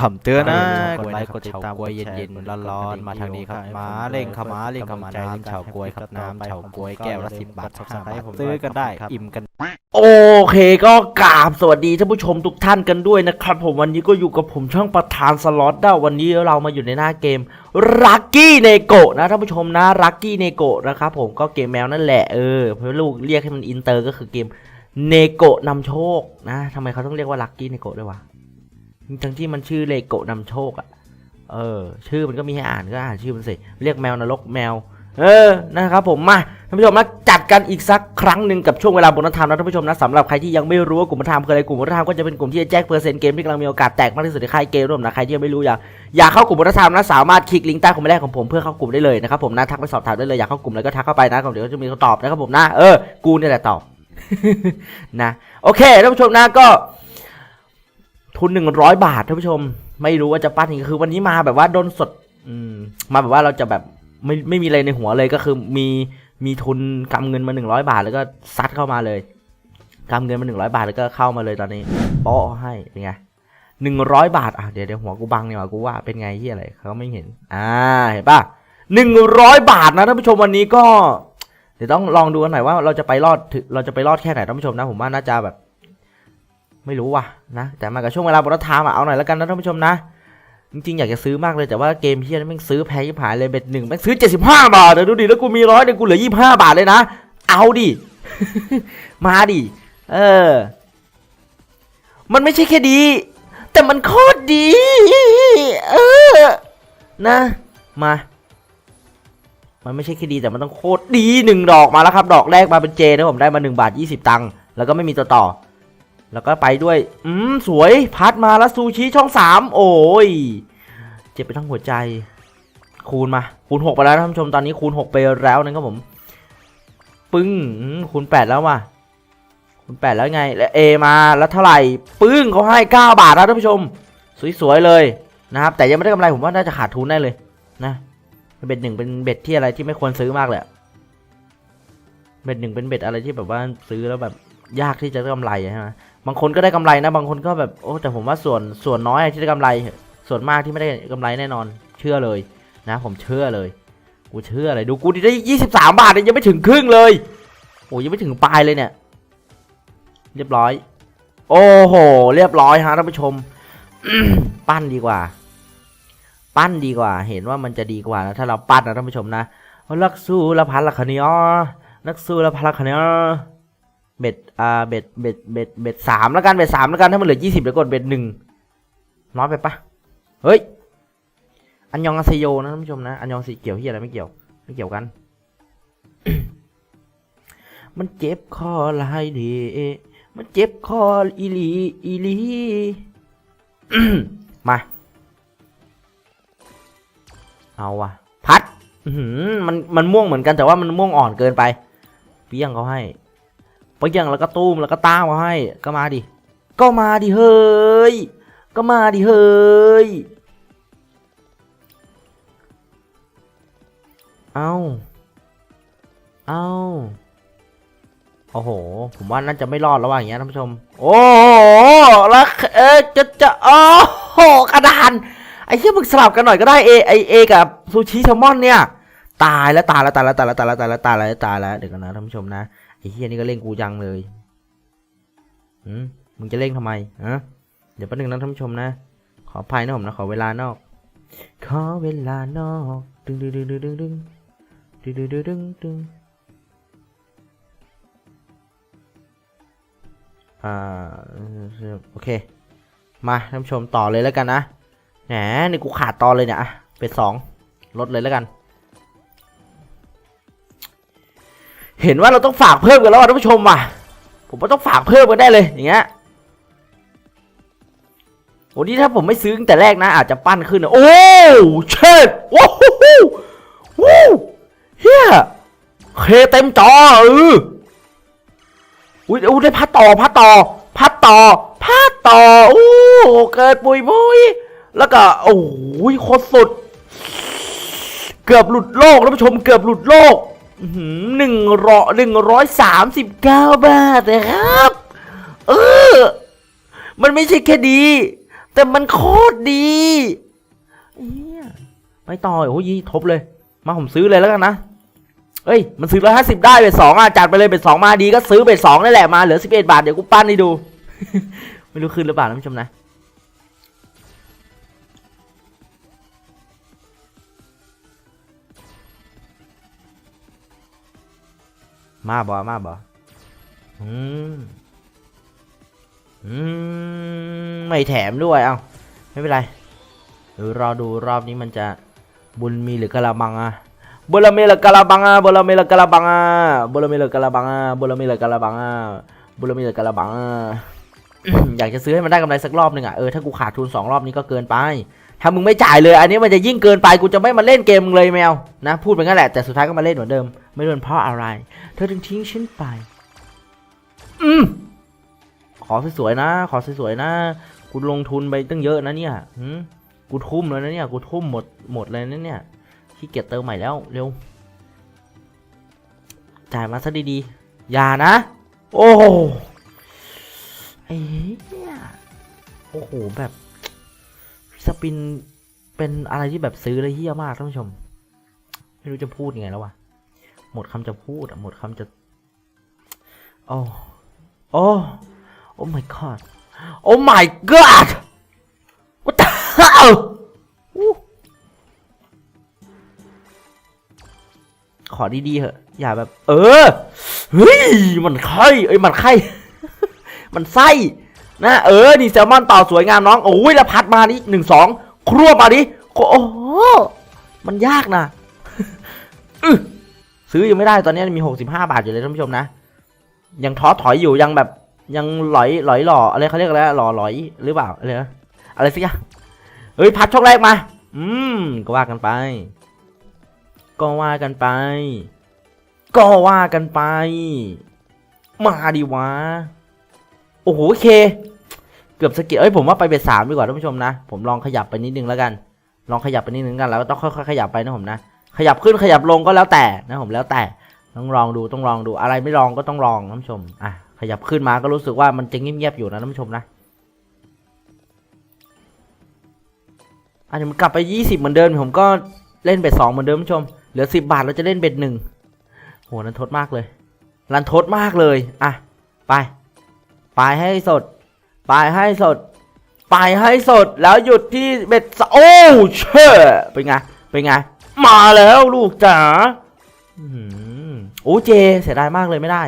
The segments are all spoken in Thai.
คำเตือนนะกดไลค์กดติดตามกวยกดแชร์เย็นกดๆร้อนๆมาทางนี้ครับกดติดตามมาเร่งเข้ามาเพื่อเร่งเข้ามาเป็นกำลังน้ำใจเฉาก๊วยครับให้กับน้ำเฉาก๊วยแก้วละผมสิบบาทกด Subscribe ผมซื้อกันได้ครับอิ่มกัน โอเคก็กราบสวัสดีท่านผู้ชมทุกท่านกันด้วยนะครับผมวันนี้ก็อยู่กับผมช่องประธานสล็อตได้วันนี้เรามาอยู่ในหน้าเกมรักกี้เนโกะนะท่านผู้ชมนะรักกี้เนโกะนะครับผมก็เกมแมวนั่นแหละเออเพราะลูกเรียกให้มันอินเตอร์ก็คือเกมเนโกะนำโชคนะทำไมเขาต้องเรียกว่ารักกี้เนโกะด้วยวะ ทั้งที่มันชื่อเลโกะนำโชคอะเออ ชื่อมันก็มีให้อ่านก็อ่านชื่อมันสิ เรียกแมวนรกแมว เออ นะครับผมมาท่านผู้ชมนะจัดกันอีกสักครั้งหนึ่งกับช่วงเวลาบนธรรมนะท่านผู้ชมนะสำหรับใครที่ยังไม่รู้ว่ากลุ่มบนธรรมคืออะไรกลุ่มบนธรรมก็จะเป็นกลุ่มที่จะแจ้งเปอร์เซ็นต์เกมที่กำลังมีโอกาสแตกมากที่สุดในค่ายเกมร่วมนะใครที่ยังไม่รู้อยากอยากเข้ากลุ่มบนธรรมนะสามารถคลิกลิงก์ใต้คอมเมนต์แรกของผมเพื่อเข้ากลุ่มได้เลยนะครับผมนะทักไปสอบถามได้เลยอยากเข้ากลุ่มอะไรก็ทักเข้าไปนะเดี๋ยวจะมีคำตอบนะครับผมนะเออกูเนี่ยแหละตอบนะโอเคท่านผู้ชมนะก็ ทุนหนึ่งร้อยบาทท่านผู้ชม ไม่รู้ว่าจะปั้นยังไงคือวันนี้มาแบบว่าโดนสดอืมมาแบบว่าเราจะแบบไม่ไม่มีอะไรในหัวเลยก็คือมีมีทุนกำเงินมาหนึ่งร้อยบาท แล้วก็ซัดเข้ามาเลยกำเงินมาหนึ่งร้อยบาทแล้วก็เข้ามาเลยตอนนี้โป๊ะให้เป็นไงหนึ่งร้อยบาทอะเดี๋ยวเดี๋ยวหัวกูบังเนี่ยวะกูว่าเป็นไงที่อะไรเขาไม่เห็น อ่าเห็นปะหนึ่งร้อยบาทนะท่านผู้ชมวันนี้ก็ เดี๋ยวต้องลองดูกันหน่อยว่าเราจะไปรอดถึงเราจะไปรอดแค่ไหนท่านผู้ชมนะผมว่าน่าจะแบบ ไม่รู้ว่ะนะแต่มากับช่วงเวลาบรถทามเอาหน่อยแล้วกันนะท่านผู้ชมนะ จริงๆ อยากจะซื้อมากเลยแต่ว่าเกมเฮียนี่แม่งซื้อแพงยิ่หายเลยเบ็ดหนึ่งแม่งซื้อ 75 บาทเดี๋ยวดูดิแล้วกูมีร้อยเดี๋ยวกูเหลือ 25 บาทเลยนะ เอาดิมาดิเออ มันไม่ใช่แค่ดี แต่มันโคตรดี เออ นะ มา มันไม่ใช่แค่ดีแต่มันต้องโคตรดีหนึ่งดอกมาแล้วครับ ดอกแรกมาเป็นเจนะผมได้มา1บาท20 ตังค์แล้วก็ไม่มีตัวต่อ แล้วก็ไปด้วย อืม สวย พัดมาแล้วซูชิช่องสามโอ้ย เจ็บไปทั้งหัวใจ คูณมา คูณหกไปแล้วท่านผู้ชม ตอนนี้คูณหกไปแล้วนะครับผม ปึ้ง คูณแปดแล้วว่ะ คูณแปดแล้วไง แล้วเอมา แล้วเท่าไหร่ ปึ้งเขาให้เก้าบาทแล้วท่านผู้ชม สวยๆเลยนะครับ แต่ยังไม่ได้กำไรผมว่าน่าจะขาดทุนได้เลย นะ เบ็ดหนึ่งเป็นเบ็ดที่อะไรที่ไม่ควรซื้อมากเลยเบ็ดหนึ่งเป็นเบ็ดอะไรที่แบบว่าซื้อแล้วแบบยากที่จะได้กำไรใช่ไหม บางคนก็ได้กำไรนะ บางคนก็แบบโอ้แต่ผมว่าส่วนส่วนน้อยที่ได้กำไร ส่วนมากที่ไม่ได้กำไรแน่นอน เชื่อเลยนะ ผมเชื่อเลย กูเชื่อเลยดูกูได้ยี่สิบสามบาทเนี่ยยังไม่ถึงครึ่งเลยโอ้ยังไม่ถึงปลายเลยเนี่ย เรียบร้อย โอ้โห เรียบร้อยฮะท่านผู้ชม ปั้นดีกว่า ปั้นดีกว่า เห็นว่ามันจะดีกว่านะถ้าเราปั้นนะท่านผู้ชมนะลักสู้ละพันละคเนียนักสู้ละพันละคเนีย เบ็ดอ่าเบ็ดเบ็ดเบ็ดเบ็ดสามแล้วกันเบ็ดสามแล้วกันถ้ามันเหลือยี่สิบเดี๋ยวกดเบ็ดหนึ่งน้อยไปปะเฮ้ยอันยองอาเซโยนะท่านผู้ชมนะอันยองสีเกี่ยวที่อะไรไม่เกี่ยวไม่เกี่ยวกัน มันเจ็บคอลายเดมันเจ็บคออีลีอีลีมาเอาวะพัดมันมันม่วงเหมือนกันแต่ว่ามันม่วงอ่อนเกินไปเปี้ยงเขาให้ ปะยังแล้วก็ตู้มแล้วก็ต้ามาให้ ก็มาดิ ก็มาดิเฮ้ย ก็มาดิเฮ้ย เอาเอาโอ้โห ผมว่าน่าจะไม่รอดแล้วว่าอย่างเงี้ยท่านผู้ชม โอ้โหแล้วเออจะจะโอ้โหกระดาน ไอ้เหี้ยมึงสลับกันหน่อยก็ได้เอไอเอกับซูชิแซลมอนเนี่ย ตายแล้วตายแล้วตายแล้วตายแล้วตายแล้วตายแล้วตายแล้วตายแล้วเดี๋ยวกันนะท่านผู้ชมนะ เฮียนี่ก็เล่งกูจังเลยอืมมึงจะเล่งทำไมฮะเดี๋ยวแป๊บนึงนะท่านผู้ชมนะ ขอภัยนะผมนะ ขอเวลานอก ขอเวลานอกดึงดึงดึงดึงดึงดึงดึงดึงดึงดึงดึงอ่าโอเค มาท่านผู้ชมต่อเลยแล้วกันนะแหมนี่กูขาดตอนเลยเนี่ยเป็นสองลดเลยแล้วกัน เห็นว่าเราต้องฝากเพิ่มกันแล้วท่านผู้ชมว่ะ ผมว่าต้องฝากเพิ่มกันได้เลยอย่างเงี้ยโอ้นี่ถ้าผมไม่ซื้อตั้งแต่แรกนะอาจจะปั้นขึ้นนะโอ้เชิดโอ้โหวู้เฮียเคเต็มจอเอออุ้ยอุ้ยได้พัดต่อพัดต่อพัดต่อพัดต่อโอ้เกิดปุยมุยแล้วก็โอ้ยโคตรสุด เกือบหลุดโลกท่านผู้ชมเกือบหลุดโลก หนึ่งร้อยหนึ่งร้อยสามสิบเก้าบาทนะครับ เออ มันไม่ใช่แค่ดี แต่มันโคตรดีเฮียไปต่อโอ้ยทบเลย มาผมซื้อเลยแล้วกันนะเอ้ย มันซื้อร้อยห้าสิบได้เบ็ดสองอะ จัดไปเลยเบ็ดสองมาดีก็ซื้อเบ็ดสองนั่นแหละมาเหลือสิบเอ็ดบาท เดี๋ยวกูปั้นให้ดู ไม่รู้คืนหรือเปล่าท่านผู้ชมนะ มาบ่มาบ่อืมอืมไม่แถมด้วยเอ้าไม่เป็นไรเดี๋ยวรอดูรอบนี้มันจะบุญมีหรือกะละบังอะบุญมีหรือกะละบังอะบุญมีหรือกะละบังอะบุญมีหรือกะละบังอะบุญมีหรือกะละบังอะบุญมีหรือกะละบังอะอยากจะซื้อให้มันได้กำไรสักรอบหนึ่งอะเออถ้ากูขาดทุนสองรอบนี้ก็เกินไป ถ้ามึงไม่จ่ายเลย อันนี้มันจะยิ่งเกินไปกูจะไม่มาเล่นเกมมึงเลยแมวนะ พูดไปงั้นแหละแต่สุดท้ายก็มาเล่นเหมือนเดิม ไม่รู้เป็นเพราะอะไร เธอถึงทิ้งฉันไป อืมขอสวยๆนะ ขอสวยๆนะกูลงทุนไปตั้งเยอะนะเนี่ยหืมกูทุ่มเลยนะเนี่ยกูทุ่มหมดหมดเลยนะเนี่ยขี้เกียจเติมใหม่แล้วเร็ว จ่ายมาซะดีๆ อย่านะ โอ้โหไอ้เหี้ยโอ้โหแบบสปินเป็นอะไรที่แบบซื้อแล้วเฮี้ยมากท่านผู้ชม ไม่รู้จะพูดยังไงแล้ววะ หมดคำจะพูดอะหมดคำจะ โอ้โอ้โอ้ my god โอ้ my god what the hell ขอดีๆเหอะ อย่าแบบ เออ เฮ้ย มันไข่เอ้ย มันไข่ มันไส้นะ เออ นี่แซลมอนต่อสวยงามน้อง โอ้ยแล้วพัดมานี่หนึ่งสองครัวมาดิ โอ้โห มันยากนะ อื้อ ซื้อยังไม่ได้ตอนนี้มีหกสิบห้าบาทอยู่เลยท่านผู้ชมนะ ยังท้อถอยอยู่ยังแบบยังหลอยหลอยหล่ออะไรเขาเรียกอะไรหล่อหลอยหรือเปล่าอะไรนะอะไรสักอย่างเฮ้ยพัดช่องแรกมา อืมก็ว่ากันไป ก็ว่ากันไป ก็ว่ากันไป มาดีวะโอ้โหเค เกือบสกิดเอ้ยผมว่าไปเบ็ดสามดีกว่าท่านผู้ชมนะ ผมลองขยับไปนิดนึงแล้วกัน ลองขยับไปนิดนึงกันแล้วต้องค่อยๆขยับไปนะผมนะ ขยับขึ้นขยับลงก็แล้วแต่นะผมแล้วแต่ต้องลองดูต้องลองดูอะไรไม่ลองก็ต้องลองท่านผู้ชมอะขยับขึ้นมาก็รู้สึกว่ามันจะเงียบๆอยู่นะท่านผู้ชมนะอันนี้มันกลับไปยี่สิบเหมือนเดิมผมก็เล่นเบ็ดสองเหมือนเดิมท่านผู้ชมเหลือสิบบาทเราจะเล่นเบ็ดหนึ่งโหนันทดมากเลยรันทดมากเลยอะไปไปให้สดไปให้สดไปให้สดแล้วหยุดที่เบ็ดโอ้เช่เป็นไงเป็นไง มาแล้วลูกจ๋าอื้อหือโอ้เจเสียดายมากเลยไม่ได้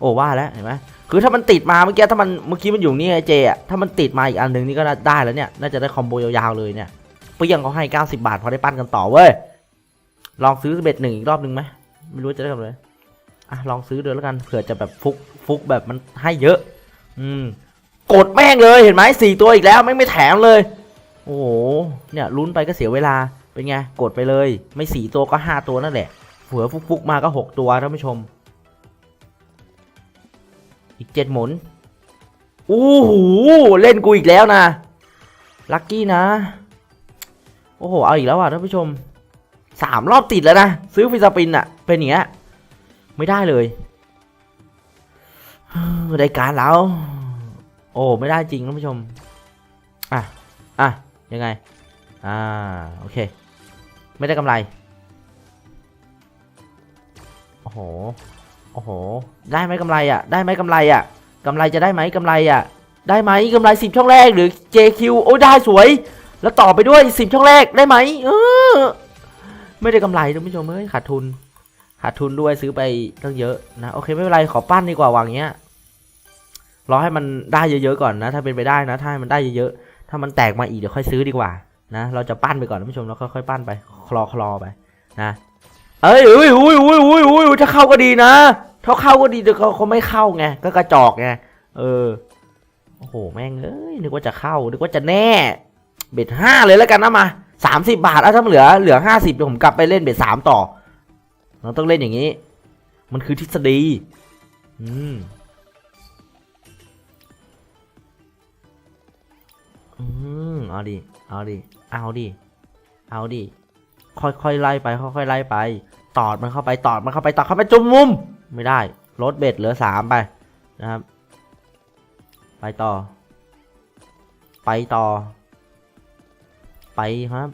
โอ้ว่าแล้วเห็นไหมคือถ้ามันติดมาเมื่อกี้ถ้ามันเมื่อกี้มันอยู่นี่ไงเจอะถ้ามันติดมาอีกอันหนึ่งนี่ก็น่าได้แล้วเนี่ยน่าจะได้คอมโบยาวๆเลยเนี่ยเปี้ยงเขาให้ 90 บาทพอได้ปั้นกันต่อเว้ยลองซื้อเบ็ดหนึ่งอีกรอบหนึ่งไหมไม่รู้จะได้กำไรอะลองซื้อเดือนแล้วกันเผื่อจะแบบฟุกฟุกแบบมันให้เยอะ อืมกดแม่งเลยเห็นไหมสี่ตัวอีกแล้วไม่ไม่แถมเลย โอ้โหเนี่ยลุ้นไปก็เสียเวลา เป็นไง กดไปเลย ไม่สี่ตัวก็ห้าตัวนั่นแหละเผื่อฟุกๆมาก็หกตัวท่านผู้ชม อีกเจ็ดหมุนโอู้หูเล่นกูอีกแล้วนะ ลัคกี้นะ โอ้โห เอาอีกแล้วอะท่านผู้ชมสามรอบติดแล้วนะ ซื้อฟิสปินอะเป็นอย่างเงี้ยไม่ได้เลยได้การแล้ว โอ้ ไม่ได้จริงท่านผู้ชม อะ อะ ยังไง อ่าโอเค ไม่ได้กำไร โอ้โห โอ้โห ได้ไหมกำไรอะ ได้ไหมกำไรอะกำไรจะได้ไหมกำไรอะ ได้ไหมกำไรสิบช่องแรกหรือ JQ โอ้ได้สวย แล้วต่อไปด้วยสิบช่องแรกได้ไหมเออไม่ได้กำไรท่านผู้ชมเอ้ยขาดทุนขาดทุนด้วยซื้อไปตั้งเยอะนะโอเคไม่เป็นไรขอปั้นดีกว่าวางเงี้ยรอให้มันได้เยอะๆก่อนนะ ถ้าเป็นไปได้นะ ถ้ามันได้เยอะๆถ้ามันแตกมาอีกเดี๋ยวค่อยซื้อดีกว่า นะเราจะปั้นไปก่อนท่านผู้ชมแล้วค่อยๆปั้นไปคลอคลอไปนะเอ้ยอุ้ยอุ้ยอุ้ยอุ้ยอุ้ยถ้าเข้าก็ดีนะถ้าเข้าก็ดีแต่เขาเขาไม่เข้าไงก็กระจอกไงเออโอ้โหแม่งเอ้ยนึกว่าจะเข้านึกว่าจะแน่เบ็ดห้าเลยแล้วกันนะมาสามสิบาทแล้วถ้านเหลือเหลือห้าสิบเดี๋ยวผมกลับไปเล่นเบ็ดสามต่อ เราต้องเล่นอย่างนี้ มันคือทฤษฎีอืมอืมเอาดิ เอาดิ เอาดิ เอาดิ ค่อยๆไล่ไป ค่อยๆไล่ไป ตอดมันเข้าไปตอดมันเข้าไปตอดเข้าไปจุ่มมุม ไม่ได้ลดเบ็ดเหลือสามไปนะครับ ไปต่อ ไปต่อ ไปครับ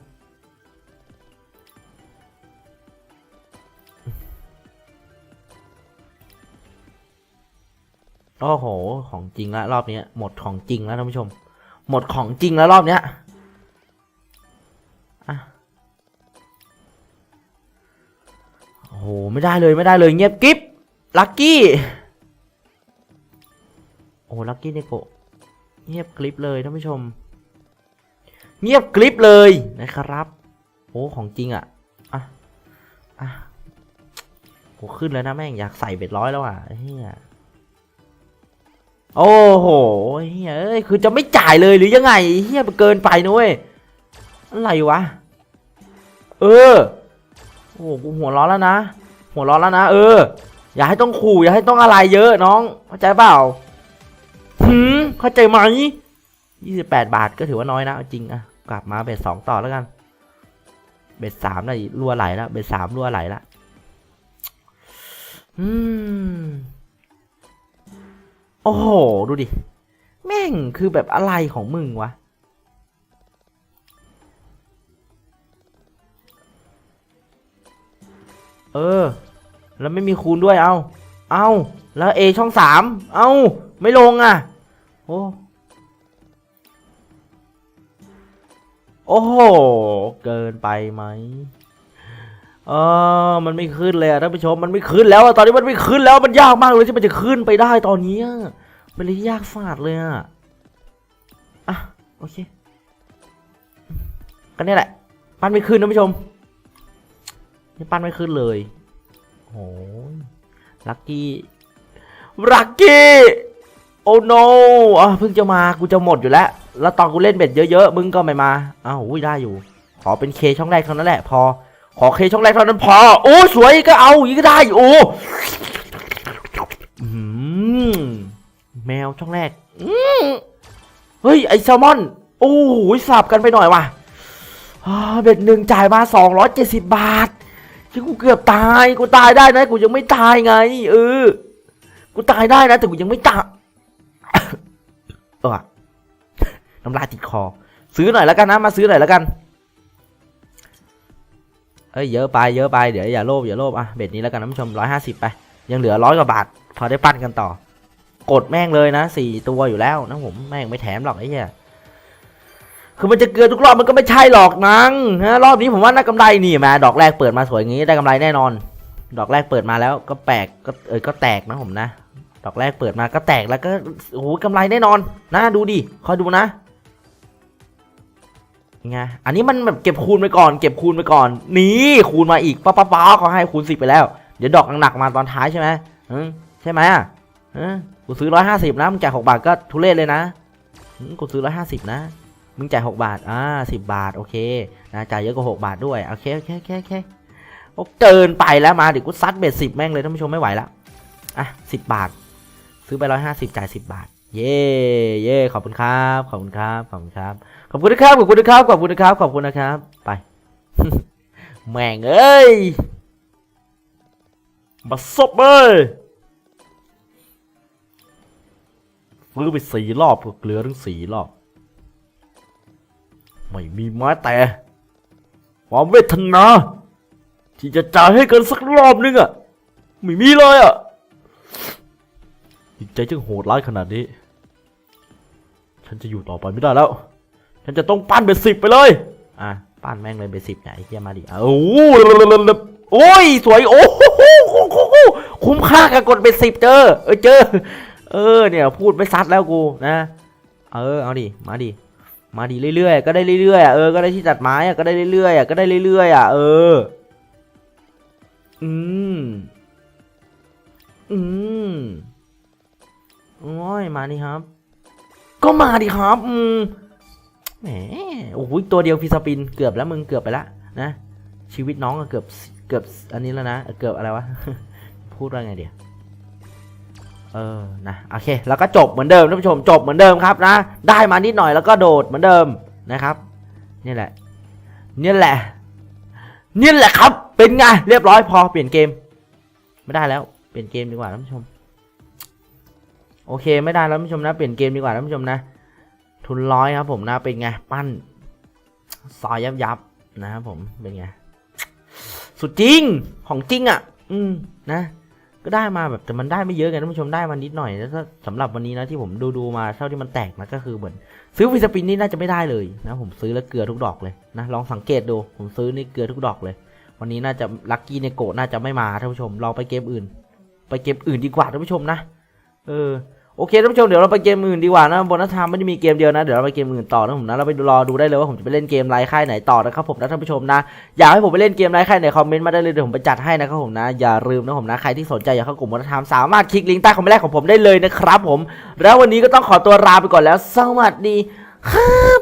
โอ้โห ของจริงแล้วรอบนี้หมดของจริงแล้วท่านผู้ชม หมดของจริงแล้วรอบเนี้ย อะโอ้โห ไม่ได้เลยไม่ได้เลยเงียบกิ๊บลักกี้ โอ้ลักกี้เนโกเงียบกริบเลยท่านผู้ชม เงียบกริบเลยนะครับโอ้ของจริงอะอะอะโหขึ้นแล้วนะแม่งอยากใส่เบ็ดร้อยแล้วอะเฮียโอ้โหเฮียเอ้ยคือจะไม่จ่ายเลยหรือยังไงเฮียมันเกินไปนุ้ย อะไรวะ เออ โอ้โหกูหัวร้อนแล้วนะ หัวร้อนแล้วนะ เออ อย่าให้ต้องขู่ อย่าให้ต้องอะไรเยอะน้อง เข้าใจเปล่าหืมเข้าใจไหมยี่สิบแปดบาทก็ถือว่าน้อยนะ จริงอะกลับมาเบ็ดสองต่อแล้วกัน เบ็ดสามน่ะรั่วไหลแล้ว เบ็ดสามรั่วไหลแล้วอืม โอ้โห ดูดิ แม่งคือแบบอะไรของมึงวะ เออ แล้วไม่มีคูณด้วยเอาเอาแล้วเอช่องสามเอาไม่ลงอะ โอ้โอ้โห เกินไปไหมเออมันไม่ขึ้นเลยอะท่านผู้ชม มันไม่ขึ้นแล้วอะตอนนี้มันไม่ขึ้นแล้ว มันยากมากเลยที่มันจะขึ้นไปได้ตอนนี้มันเลยยากฟาดเลยอะอะ โอเค ก็นี่แหละปั้นไม่ขึ้นท่านผู้ชม นี่ปั้นไม่ขึ้นเลยโอ้ยลักกี้ลักกี้โอ้ no อะเพิ่งจะมากูจะหมดอยู่แล้ว แล้วตอนกูเล่นเบ็ดเยอะๆ มึงก็ไม่มา อ้าวอุ้ยได้อยู่ ขอเป็นเคช่องแรกเท่านั้นแหละ พอ ขอเคช่องแรกเท่านั้นพอ โอ้สวยก็เอาอีกก็ได้โอ้อืมแมวช่องแรกอืมเฮ้ยไอแซลมอน โอ้โหสับกันไปหน่อยว่ะอ่าเบ็ดหนึ่งจ่ายมาสองร้อยเจ็ดสิบบาท ที่กูเกือบตาย กูตายได้นะ กูยังไม่ตายไง เออ กูตายได้นะ แต่กูยังไม่ตายเออน้ำลายติดคอ ซื้อหน่อยแล้วกันนะ มาซื้อหน่อยแล้วกันเอ้ย เยอะไป เยอะไป เดี๋ยวอย่าโลภ อย่าโลภ อะ เบ็ดนี้แล้วกันท่านผู้ชมร้อยห้าสิบไป ยังเหลือร้อยกว่าบาท พอได้ปั้นกันต่อ กดแม่งเลยนะสี่ตัวอยู่แล้วนะผม แม่งไม่แถมหรอกไอ้เหี้ย คือมันจะเกินทุกรอบมันก็ไม่ใช่หรอกนังนะรอบนี้ผมว่าน่ากำไรนี่มาดอกแรกเปิดมาสวยงี้ได้กำไรแน่นอน ดอกแรกเปิดมาแล้วก็แปลกก็เออก็แตกนะผมนะ ดอกแรกเปิดมาก็แตกแล้วก็โอ้โหกำไรแน่นอนนะดูดิคอยดูนะไงอันนี้มันแบบเก็บคูณไปก่อน เก็บคูณไปก่อน นี่คูณมาอีกป้าป้าป้าเขาให้คูณสิบไปแล้ว เดี๋ยวดอกหนักมาตอนท้ายใช่ไหมใช่ไหมอะกูซื้อร้อยห้าสิบนะมึงจ่ายหกบาทก็ทุเรศเลยนะอืมกูซื้อร้อยห้าสิบนะ มึงจ่ายหกบาท อ่าสิบบาท โอเค นะ จ่ายเยอะกว่าหกบาทด้วย โอเค โอเค โอเค โอเคโอ้เกินไปแล้วมาเดี๋ยวกูซัดเบ็ดสิบแม่งเลยท่านผู้ชมไม่ไหวล้วอะสิบบาท ซื้อไปร้อยห้าสิบจ่ายสิบบาท เย่เย่ขอบคุณครับ ขอบคุณครับ ขอบคุณครับ ขอบคุณนะครับ ขอบคุณนะครับ ขอบคุณนะครับ ขอบคุณนะครับ ไป แม่งเอ้ยมาซบเลยซื้อไปสี่รอบก็เกลือทั้งสี่รอบ ไม่มีแม้แต่ความเวทนา ที่จะจ่ายให้กันสักรอบนึงอะไม่มีเลยอะจิตใจจึงโหดร้ายขนาดนี้ ฉันจะอยู่ต่อไปไม่ได้แล้ว ฉันจะต้องปั้นเป็นสิบไปเลย อะปั้นแม่งเลยเป็นสิบไหนเฮียมาดิโอ้โอ้ยสวยโอ้โหคุ้มค่ากับกดเป็นสิบเจอเออเจอ เออเนี่ยพูดไม่ซัดแล้วกูนะ เออเอาดิมาดิ มาดิเรื่อยๆ ก็ได้เรื่อยๆอะเออ ก็ได้ที่ตัดไม้อะก็ได้เรื่อยๆอะก็ได้เรื่อยๆอะเออ อืม อืมโอ้ยมาดิครับ ก็มาดิครับอืมแหมโอ้โหตัวเดียวพีสปินเกือบแล้วมึงเกือบไปละนะชีวิตน้องอะเกือบเกือบอันนี้แล้วนะเกือบอะไรวะพูดว่าไงเดี๋ยว เออนะโอเคแล้วก็จบเหมือนเดิมท่านผู้ชมจบเหมือนเดิมครับนะ ได้มานิดหน่อยแล้วก็โดดเหมือนเดิมนะครับนี่แหละนี่แหละนี่แหละครับ เป็นไงเรียบร้อยพอเปลี่ยนเกม ไม่ได้แล้วเปลี่ยนเกมดีกว่าท่านผู้ชม โอเคไม่ได้แล้วท่านผู้ชมนะ เปลี่ยนเกมดีกว่าท่านผู้ชมนะ ทุนร้อยครับ ผมนะเป็นไงปั้นซอยยับยับๆนะครับผมเป็นไงสุดจริงของจริงอะ อืมนะ ก็ได้มาแบบแต่มันได้ไม่เยอะไงท่านผู้ชมได้มานิดหน่อยแล้วก็สำหรับวันนี้นะที่ผมดูดูมาเท่าที่มันแตกนะก็คือเหมือนซื้อฟิสปินนี่น่าจะไม่ได้เลยนะผมซื้อแล้วเกลือทุกดอกเลยนะลองสังเกตดูผมซื้อนี่เกลือทุกดอกเลย วันนี้น่าจะลัคกี้ในโกะน่าจะไม่มาท่านผู้ชมลองไปเกมอื่น ไปเกมอื่นดีกว่าท่านผู้ชมนะ เออ โอเคท่านผู้ชมเดี๋ยวเราไปเกมอื่นดีกว่านะบนนัทามไม่ได้มีเกมเดียวนะเดี๋ยวเราไปเกมอื่นต่อนะผมนะเราไปรอดูได้เลยว่าผมจะไปเล่นเกมไร้ค่ายไหนต่อนะครับผมนะท่านผู้ชมนะอยากให้ผมไปเล่นเกมไร้ค่ายไหนคอมเมนต์มาได้เลยเดี๋ยวผมไปจัดให้นะครับผมนะอย่าลืมนะผมนะใครที่สนใจอยากเข้ากลุ่มวัฒนธรรมสามารถคลิกลิงก์ใต้คอมเมนต์แรกของผมได้เลยนะครับผม แล้ววันนี้ก็ต้องขอตัวลาไปก่อนแล้ว สวัสดีครับ